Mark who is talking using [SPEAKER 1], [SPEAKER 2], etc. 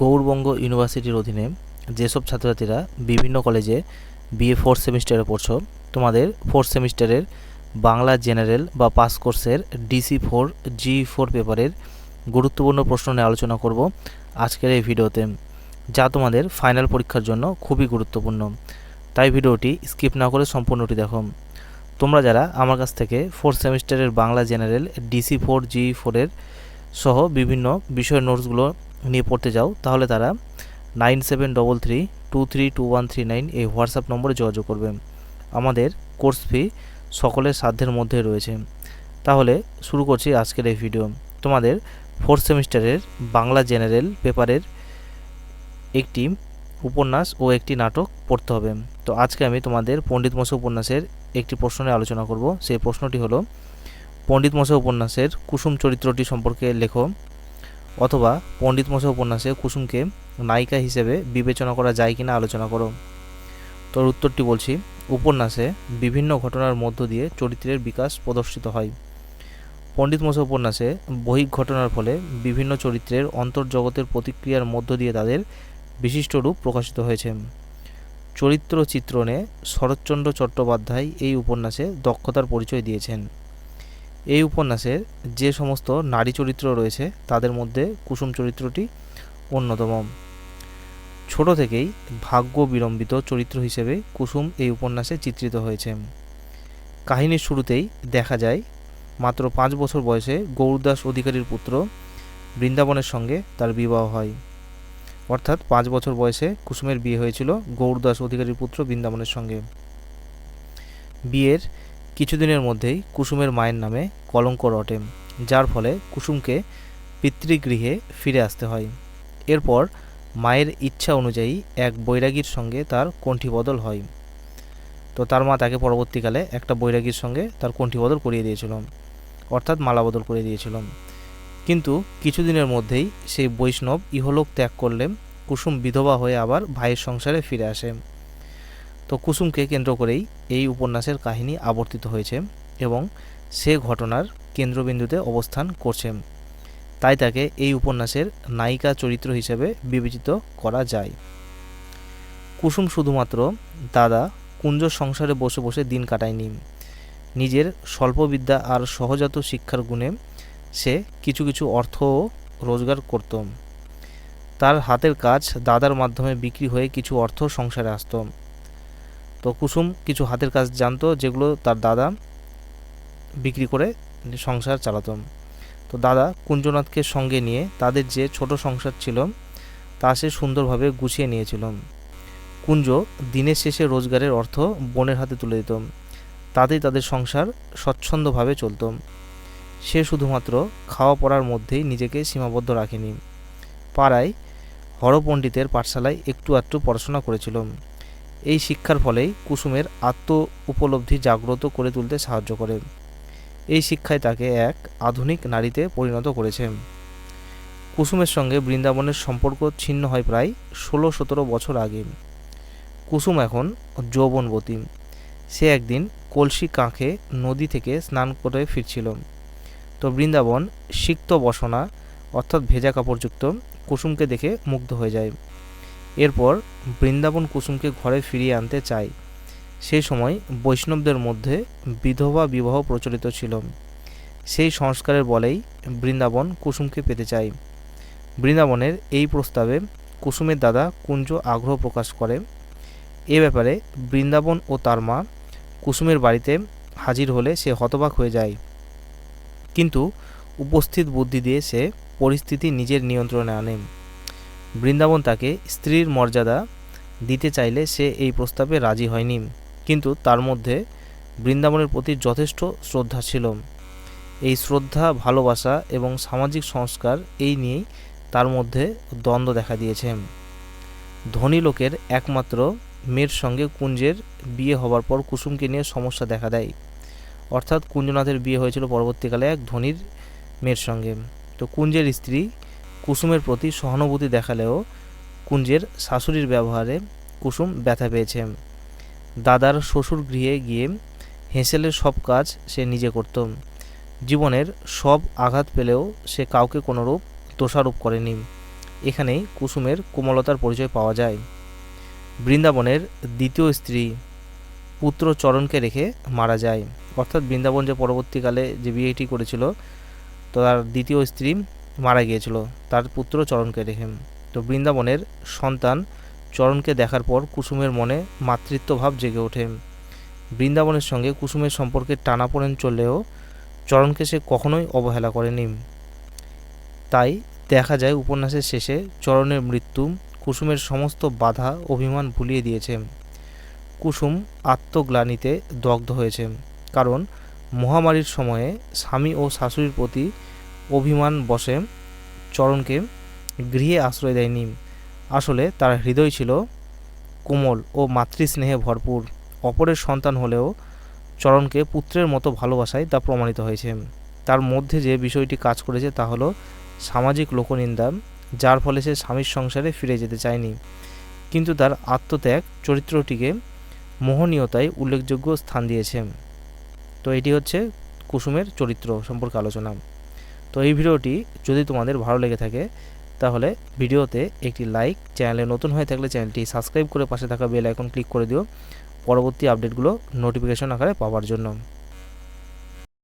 [SPEAKER 1] গৌড়বঙ্গ ইউনিভার্সিটির অধীনে যেসব ছাত্রছাত্রীরা বিভিন্ন কলেজে বিএ ফোর্থ সেমিস্টারে পড়ছো, তোমাদের ফোর্থ সেমিস্টারের বাংলা জেনারেল বা পাস কোর্সের ডিসি ফোর জি ফোর পেপারের গুরুত্বপূর্ণ প্রশ্ন নিয়ে আলোচনা করব আজকের এই ভিডিওতে, যা তোমাদের ফাইনাল পরীক্ষার জন্য খুবই গুরুত্বপূর্ণ। তাই ভিডিওটি স্কিপ না করে সম্পূর্ণটি দেখো। তোমরা যারা আমার কাছ থেকে ফোর্থ সেমিস্টারের Bangla general DC four G ফোরের সহ বিভিন্ন বিষয়ের নোটসগুলো নিয়ে পড়তে যাও, তাহলে তারা nine seven double three two three two one three nine এই হোয়াটসঅ্যাপ নম্বরে যোগাযোগ করবে। আমাদের কোর্স ফি সকলের সাধ্যের মধ্যে রয়েছে। তাহলে শুরু করছি আজকের এই ভিডিও। তোমাদের ফোর্থ সেমিস্টারের বাংলা জেনারেল পেপারের একটি উপন্যাস ও একটি নাটক পড়তে হবে। তো আজকে আমি তোমাদের পণ্ডিত মশা উপন্যাসের একটি প্রশ্ন নিয়ে আলোচনা করব। সেই প্রশ্নটি হলো, পণ্ডিত মশা উপন্যাসের কুসুম চরিত্রটি সম্পর্কে লেখো। অথবা পণ্ডিত মশা উপন্যাসে কুসুমকে নায়িকা হিসেবে বিবেচনা করা যায় কিনা আলোচনা করো। তোর উত্তরটি বলছি, উপন্যাসে বিভিন্ন ঘটনার মধ্য দিয়ে চরিত্রের বিকাশ প্রদর্শিত হয়। পণ্ডিত মশা উপন্যাসে বহিক ঘটনার ফলে বিভিন্ন চরিত্রের অন্তর্জগতের প্রতিক্রিয়ার মধ্য দিয়ে তাদের বিশিষ্ট রূপ প্রকাশিত হয়েছে। চরিত্র চিত্রণে শরৎচন্দ্র চট্টোপাধ্যায় এই উপন্যাসে দক্ষতার পরিচয় দিয়েছেন। এই উপন্যাসের যে সমস্ত নারী চরিত্র রয়েছে, তাদের মধ্যে কুসুম চরিত্রটি অন্যতম। ছোট থেকেই ভাগ্য বিলম্বিত চরিত্র হিসেবে কুসুম এই উপন্যাসে চিত্রিত হয়েছে। কাহিনীর শুরুতেই দেখা যায়, মাত্র পাঁচ বছর বয়সে গৌরদাস অধিকারীর পুত্র বৃন্দাবনের সঙ্গে তার বিবাহ হয়। অর্থাৎ পাঁচ বছর বয়সে কুসুমের বিয়ে হয়েছিল গৌরদাস অধিকারীর পুত্র বৃন্দাবনের সঙ্গে। বিয়ের কিছুদিনের মধ্যেই কুসুমের মায়ের নামে কলঙ্ক রটে, যার ফলে কুসুমকে পিতৃগৃহে ফিরে আসতে হয়। এরপর মায়ের ইচ্ছা অনুযায়ী এক বৈরাগীর সঙ্গে তার কণ্ঠিবদল হয়। তো তার মা তাকে পরবর্তীকালে একটা বৈরাগীর সঙ্গে তার কণ্ঠিবদল করিয়ে দিয়েছিল, অর্থাৎ মালা বদল করে দিয়েছিল। কিন্তু কিছুদিনের মধ্যেই সেই বৈষ্ণব ইহলোক ত্যাগ করলে কুসুম বিধবা হয়ে আবার ভাইয়ের সংসারে ফিরে আসে। তো কুসুমকে কেন্দ্র করেই এই উপন্যাসের কাহিনী আবর্তিত হয়েছে এবং সে ঘটনার কেন্দ্রবিন্দুতে অবস্থান করছে। তাই তাকে এই উপন্যাসের নায়িকা চরিত্র হিসেবে বিবেচিত করা যায়। কুসুম শুধুমাত্র দাদা কুঞ্জ সংসারে বসে বসে দিন কাটায়নি। নিজের স্বল্পবিদ্যা আর সহজাত শিক্ষার গুণে সে কিছু কিছু অর্থও রোজগার করত। তার হাতের কাজ দাদার মাধ্যমে বিক্রি হয়ে কিছু অর্থ সংসারে আসতো। তো কুসুম কিছু হাতের কাজ জানতো যেগুলো তার দাদা বিক্রি করে সংসার চালাতো। তো দাদা কুঞ্জনাথকে সঙ্গে নিয়ে তাদের যে ছোট সংসার ছিল, তা সে সুন্দরভাবে গুছিয়ে নিয়েছিল। কুঞ্জ দিনের শেষে রোজগারের অর্থ বোনের হাতে তুলে দিত। তাতেই তাদের সংসার স্বচ্ছন্দভাবে চলত। সে শুধুমাত্র খাওয়া পড়ার মধ্যেই নিজেকে সীমাবদ্ধ রাখেনি। পাড়ায় হরপণ্ডিতের পাঠশালায় একটু আধটু পড়াশোনা করেছিল। এই শিক্ষার ফলেই কুসুমের আত্ম উপলব্ধি জাগ্রত করে তুলতে সাহায্য করে। এই শিক্ষায় তাকে এক আধুনিক নারীতে পরিণত করেছে। কুসুমের সঙ্গে বৃন্দাবনের সম্পর্ক ছিন্ন হয় প্রায় ষোলো সতেরো বছর আগে। কুসুম এখন যৌবনবতী। সে একদিন কলসি কাঁখে নদী থেকে স্নান করে ফিরছিল। তো বৃন্দাবন সিক্ত বসনা, অর্থাৎ ভেজা কাপড়যুক্ত কুসুমকে দেখে মুগ্ধ হয়ে যায়। এরপর বৃন্দাবন কুসুমকে ঘরে ফিরিয়ে আনতে চায়। সেই সময় বৈষ্ণবদের মধ্যে বিধবা বিবাহ প্রচলিত ছিল। সেই সংস্কারের বলেই বৃন্দাবন কুসুমকে পেতে চায়। বৃন্দাবনের এই প্রস্তাবে কুসুমের দাদা কুঞ্জ আগ্রহ প্রকাশ করে। এ ব্যাপারে বৃন্দাবন ও তার মা কুসুমের বাড়িতে হাজির হলে সে হতবাক হয়ে যায়। কিন্তু উপস্থিত বুদ্ধি দিয়ে সে পরিস্থিতি নিজের নিয়ন্ত্রণে আনে। বৃন্দাবন তাকে স্ত্রীর মর্যাদা দিতে চাইলে সে এই প্রস্তাবে রাজি হয়নি। কিন্তু তার মধ্যে বৃন্দাবনের প্রতি যথেষ্ট শ্রদ্ধা ছিল। এই শ্রদ্ধা, ভালোবাসা এবং সামাজিক সংস্কার এই নিয়েই তার মধ্যে দ্বন্দ্ব দেখা দিয়েছে। ধনী লোকের একমাত্র মেয়ের সঙ্গে কুঞ্জের বিয়ে হবার পর কুসুমকে নিয়ে সমস্যা দেখা দেয়। অর্থাৎ কুঞ্জনাথের বিয়ে হয়েছিল পরবর্তীকালে এক ধনীর মেয়ের সঙ্গে। তো কুঞ্জের স্ত্রী কুসুমের প্রতি সহানুভূতি দেখালেও কুঞ্জের শাশুড়ির ব্যবহারে কুসুম ব্যথা পেয়েছে। দাদার শ্বশুর গৃহে গিয়ে হেঁসেলের সব কাজ সে নিজে করত। জীবনের সব আঘাত পেলেও সে কাউকে কোনোরূপ দোষারোপ করেনি। এখানেই কুসুমের কোমলতার পরিচয় পাওয়া যায়। বৃন্দাবনের দ্বিতীয় স্ত্রী পুত্র চরণকে রেখে মারা যায়। অর্থাৎ বৃন্দাবন যে পরবর্তীকালে যে বিয়েটি করেছিল তো তার দ্বিতীয় স্ত্রী মারা গিয়েছিল। তার পুত্র চরণকে রেখে তো বৃন্দাবনের সন্তান চরণকে দেখার পর কুসুমের মনে মাতৃত্বভাব জেগে ওঠে। বৃন্দাবনের সঙ্গে কুসুমের সম্পর্কে টানাপোড়েন চললেও চরণকে সে কখনোই অবহেলা করেনি। তাই দেখা যায় উপন্যাসের শেষে চরণের মৃত্যু কুসুমের সমস্ত বাধা, অভিমান ভুলিয়ে দিয়েছে। কুসুম আত্মগ্লানিতে দগ্ধ হয়েছে। কারণ মহামারীর সময়ে স্বামী ও শাশুড়ির প্রতি অভিমান বসে চরণকে গৃহে আশ্রয় দেয়নি। আসলে তার হৃদয় ছিল কোমল ও মাতৃস্নেহে ভরপুর। অপরের সন্তান হলেও চরণকে পুত্রের মতো ভালোবাসায় তা প্রমাণিত হয়েছে। তার মধ্যে যে বিষয়টি কাজ করেছে তা হলো সামাজিক লোকনিন্দা, যার ফলে সে স্বামীর সংসারে ফিরে যেতে চায়নি। কিন্তু তার আত্মত্যাগ চরিত্রটিকে মোহনীয়তায় উল্লেখযোগ্য স্থান দিয়েছে। তো এটি হচ্ছে কুসুমের চরিত্র সম্পর্কে আলোচনা। তো এই ভিডিওটি যদি তোমাদের ভালো লেগে থাকে, তাহলে ভিডিওতে একটি লাইক চ্যানেলে নতুন হয়ে থাকলে চ্যানেলটি সাবস্ক্রাইব করে পাশে থাকা বেল আইকন ক্লিক করে দিও। পরবর্তী আপডেটগুলো নোটিফিকেশন আকারে পাওয়ার জন্য।